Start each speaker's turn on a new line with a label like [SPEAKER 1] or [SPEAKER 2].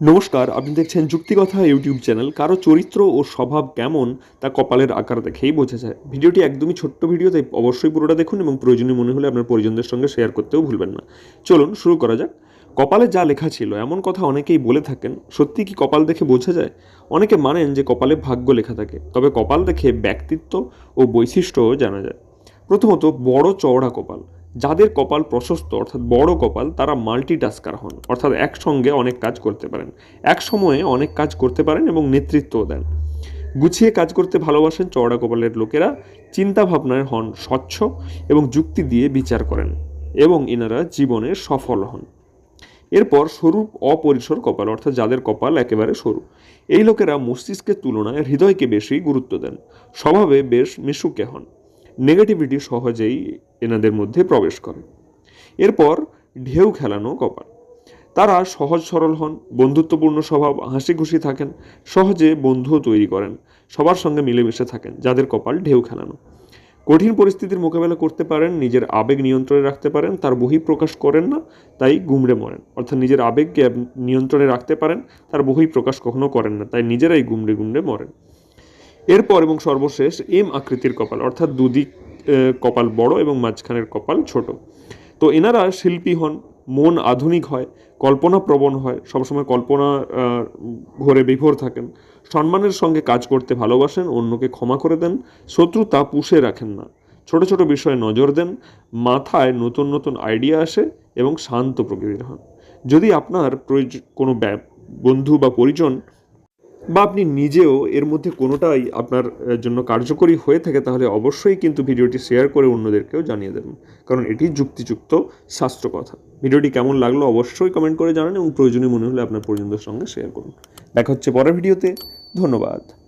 [SPEAKER 1] নমস্কার, আপনি দেখছেন যুক্তিকথা ইউটিউব চ্যানেল। কারও চরিত্র ও স্বভাব কেমন, তা কপালের আকার দেখেই বোঝা যায়। ভিডিওটি একদমই ছোট্ট ভিডিও, তাই অবশ্যই পুরোটা দেখুন এবং প্রয়োজনীয় মনে হলে আপনার পরিজনদের সঙ্গে শেয়ার করতেও ভুলবেন না। চলুন শুরু করা যাক। কপালে যা লেখা ছিল, এমন কথা অনেকেই বলে থাকেন। সত্যি কি কপাল দেখে বোঝা যায়? অনেকে মানেন যে কপালে ভাগ্য লেখা থাকে, তবে কপাল দেখে ব্যক্তিত্ব ও বৈশিষ্ট্যও জানা যায়। প্রথমত, বড় চওড়া কপাল। যাদের কপাল প্রশস্ত, অর্থাৎ বড় কপাল, তারা মাল্টিটাস্কার হন, অর্থাৎ একসঙ্গে অনেক কাজ করতে পারেন। এক সময়ে অনেক কাজ করতে পারেন এবং নেতৃত্বও দেন। গুছিয়ে কাজ করতে ভালোবাসেন চওড়া কপালের লোকেরা চিন্তা ভাবনায় হন স্বচ্ছ এবং যুক্তি দিয়ে বিচার করেন এবং এনারা জীবনে সফল হন। এরপর সরু অপরিসর কপাল, অর্থাৎ যাদের কপাল একেবারে সরু, এই লোকেরা মস্তিষ্কের তুলনায় হৃদয়কে বেশি গুরুত্ব দেন, স্বভাবে বেশ মিশুকে হন। নেগেটিভিটি সহজেই এনাদের মধ্যে প্রবেশ করে। এরপর ঢেউ খেলানো কপাল। তারা সহজ সরল হন, বন্ধুত্বপূর্ণ স্বভাব হাসি খুশি থাকেন, সহজে বন্ধুও তৈরি করেন, সবার সঙ্গে মিলেমিশে থাকেন, যাদের কপাল ঢেউ খেলানো। কঠিন পরিস্থিতির মোকাবেলা করতে পারেন, নিজের আবেগ নিয়ন্ত্রণে রাখতে পারেন, তার বহিঃপ্রকাশ করেন না, তাই গুমড়ে মরেন। অর্থাৎ নিজের আবেগকে নিয়ন্ত্রণে রাখতে পারেন, তার বহিঃপ্রকাশ কখনো করেন না, তাই নিজেরাই গুমড়ে গুমড়ে মরেন। এরপর এবং সর্বশেষ এম আকৃতির কপাল, অর্থাৎ দুদিক কপাল বড় এবং মাঝখানের কপাল ছোট। তো এনারা শিল্পী হন, মন আধুনিক হয়, কল্পনা প্রবণ হয়, সবসময় কল্পনা ঘরে বিভোর থাকেন। সম্মানের সঙ্গে কাজ করতে ভালোবাসেন, অন্যকে ক্ষমা করে দেন শত্রুতা পুষে রাখেন না। ছোট ছোট বিষয়ে নজর দেন, মাথায় নতুন নতুন আইডিয়া আসে এবং শান্ত প্রকৃতির হন। যদি আপনার প্রয়োজন কোনো ব্যা- বন্ধু বা পরিজন বা আপনি নিজেও এর মধ্যে কোনোটাই আপনার জন্য কার্যকরী হয়ে থাকে, তাহলে অবশ্যই কিন্তু ভিডিওটি শেয়ার করে অন্যদেরকেও জানিয়ে দেবেন। কারণ এটি যুক্তিযুক্ত, শাস্ত্র কথা। ভিডিওটি কেমন লাগল অবশ্যই কমেন্ট করে জানান এবং প্রয়োজনীয় মনে হলে আপনার পরিজনদের সঙ্গে শেয়ার করুন। দেখা হচ্ছে পরের ভিডিওতে। ধন্যবাদ।